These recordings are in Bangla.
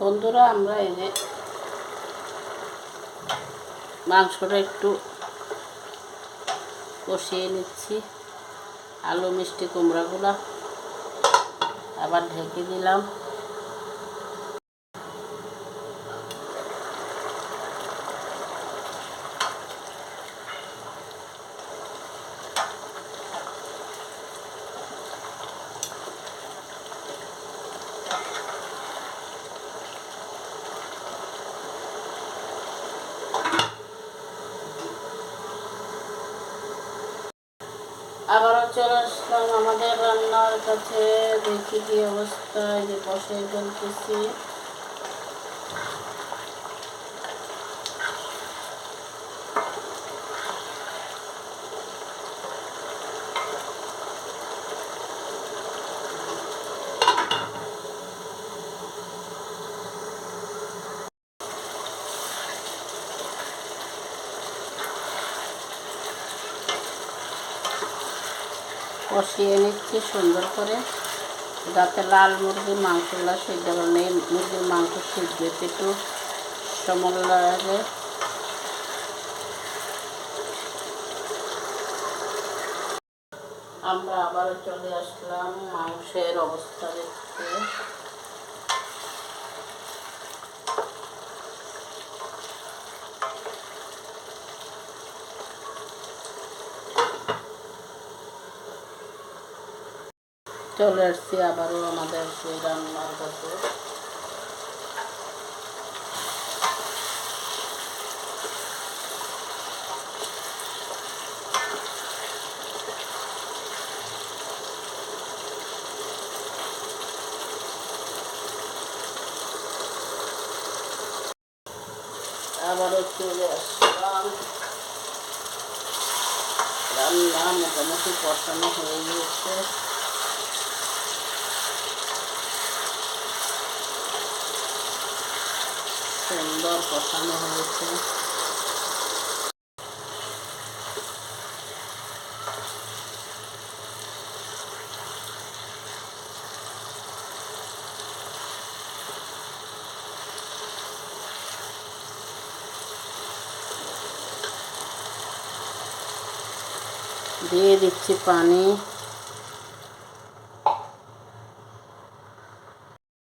বন্ধুরা আমরা এই যে মাংসটা একটু কষিয়ে নিচ্ছি। আলু মিষ্টি কুমড়াগুলো আবার ঢেকে দিলাম। আবারও চলে আসলাম আমাদের রান্নার কাছে। দেখি কি অবস্থায় যে বসে ফেলতেছি কষিয়ে নিচ্ছি সুন্দর করে। যাতে লাল মুরগির মাংসগুলো সেদ্ধ কারণে মুরগির মাংস সিদ্ধ একটু সময় লাগে। আমরা আবার চলে আসলাম মাংসের অবস্থা দেখতে। চলে আসছি আবারও আমাদের সেই রান্নার কাছে আবারও চলে আসলাম। রান্না মোটামুটি কষানো হয়ে গিয়েছে সুন্দর কষানো হয়েছে। দিয়ে দিচ্ছি পানি।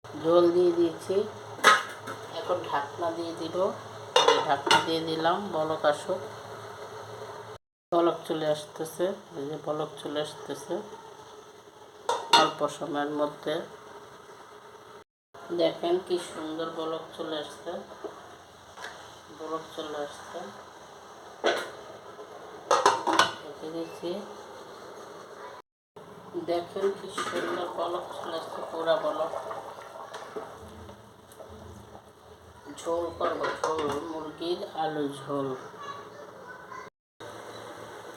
জল দিয়ে দিয়েছি। এখন ঢাকনা দিয়ে দিব। ঢাকনা দিয়ে দিলাম বলক আসুক। বলক চলে আসতেছে, এই যে বলক চলে আসতেছে। অল্প সময়ের মধ্যে। দেখেন কি সুন্দর বলক চলে আসছে। বলক চলে আসছে। রেখে দিচ্ছি। দেখেন কি সুন্দর বলক চলে আসছে, পুরা বলক। ঝোল করব, ঝোল, মুরগির আলু ঝোল।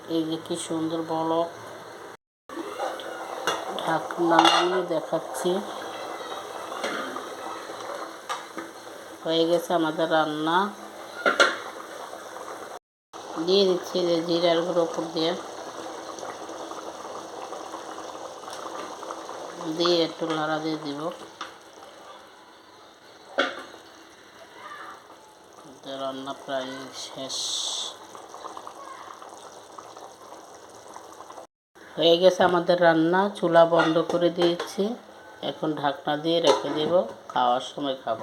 এই যে কি সুন্দর বলক। ঢাকনা নামিয়ে দেখাচ্ছি। হয়ে গেছে আমাদের রান্না। দিয়ে দিচ্ছি যে জিরার গুঁড়ো উপর দিয়ে। দিয়ে একটু লাড়া দিয়ে দিব। আমাদের রান্না প্রায় শেষ। হয়ে গেছে আমাদের রান্না, চুলা বন্ধ করে দিয়েছি। এখন ঢাকনা দিয়ে রেখে দেব, খাওয়ার সময় খাব।